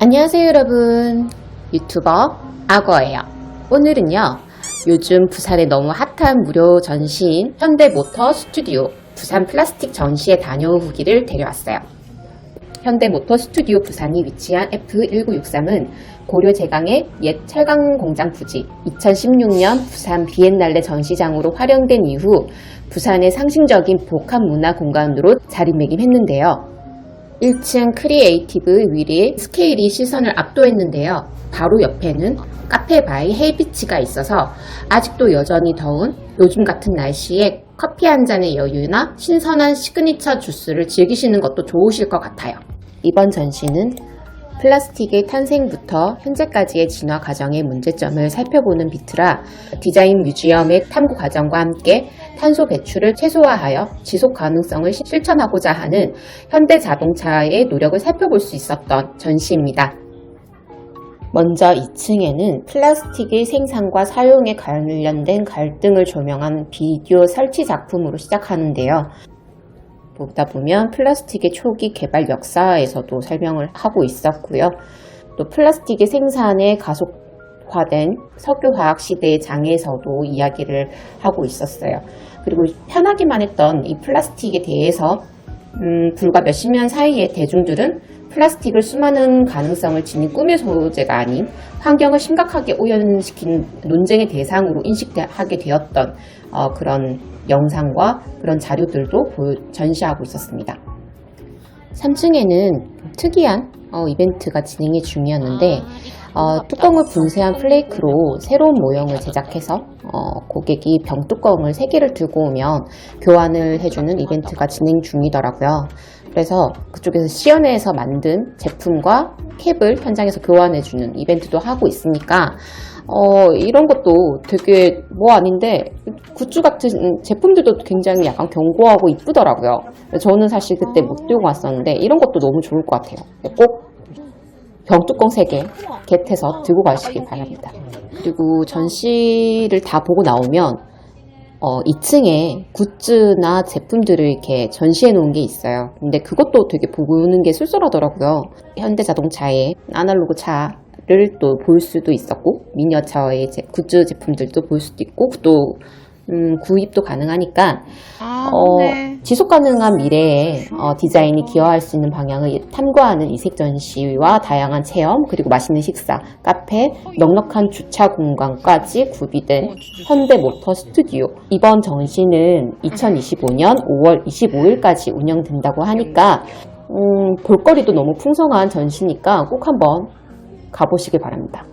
안녕하세요 여러분. 유튜버 악어예요. 오늘은요 요즘 부산에 너무 핫한 무료 전시인 현대모터 스튜디오 부산 플라스틱 전시에 다녀온 후기를 데려왔어요. 현대모터 스튜디오 부산이 위치한 F1963은 고려 제강의 옛 철강 공장 부지 2016년 부산 비엔날레 전시장으로 활용된 이후 부산의 상징적인 복합 문화 공간으로 자리매김했는데요. 1층 크리에이티브 위리에 스케일이 시선을 압도했는데요. 바로 옆에는 카페 바이 헤이비치가 있어서 아직도 여전히 더운 요즘 같은 날씨에 커피 한 잔의 여유나 신선한 시그니처 주스를 즐기시는 것도 좋으실 것 같아요. 이번 전시는 플라스틱의 탄생부터 현재까지의 진화 과정의 문제점을 살펴보는 비트라 디자인 뮤지엄의 탐구 과정과 함께 탄소 배출을 최소화하여 지속 가능성을 시- 실천하고자 하는 현대 자동차의 노력을 살펴볼 수 있었던 전시입니다. 먼저 2층에는 플라스틱의 생산과 사용에 관련된 갈등을 조명한 비디오 설치 작품으로 시작하는데요. 보다 보면 플라스틱의 초기 개발 역사에서도 설명을 하고 있었고요. 또 플라스틱의 생산에 가속화된 석유화학 시대의 장에서도 이야기를 하고 있었어요. 그리고 편하기만 했던 이 플라스틱에 대해서 음, 불과 몇십 년 사이에 대중들은 플라스틱을 수많은 가능성을 지닌 꿈의 소재가 아닌 환경을 심각하게 오염시킨 논쟁의 대상으로 인식하게 되었던 어, 그런 영상과 그런 자료들도 전시하고 있었습니다. 3층에는 특이한 어, 이벤트가 진행이 중이었는데 어, 뚜껑을 분쇄한 플레이크로 새로운 모형을 제작해서 어, 고객이 병뚜껑을 3개를 들고 오면 교환을 해주는 이벤트가 진행 중이더라고요. 그래서 그쪽에서 시연회에서 만든 제품과 캡을 현장에서 교환해주는 이벤트도 하고 있으니까 어, 이런 것도 되게 뭐 아닌데 굿즈 같은 제품들도 굉장히 약간 견고하고 이쁘더라고요. 저는 사실 그때 못 들고 왔었는데 이런 것도 너무 좋을 것 같아요. 꼭 병뚜껑 3개 겟해서 들고 가시길 바랍니다. 그리고 전시를 다 보고 나오면 어, 2층에 굿즈나 제품들을 이렇게 전시해 놓은 게 있어요. 근데 그것도 되게 보는 게 쏠쏠하더라고요. 현대자동차의 아날로그 차 를 또볼 수도 있었고, 미니어처의 제- 굿즈 제품들도 볼 수도 있고, 또 음, 구입도 가능하니까 아, 어, 네. 지속 가능한 미래에 어, 디자인이 기여할 수 있는 방향을 탐구하는 이색 전시와 다양한 체험, 그리고 맛있는 식사, 카페, 넉넉한 주차 공간까지 구비된 현대 모터 스튜디오. 이번 전시는 2025년 5월 25일까지 운영된다고 하니까 음, 볼거리도 너무 풍성한 전시니까 꼭 한번 가보시길 바랍니다.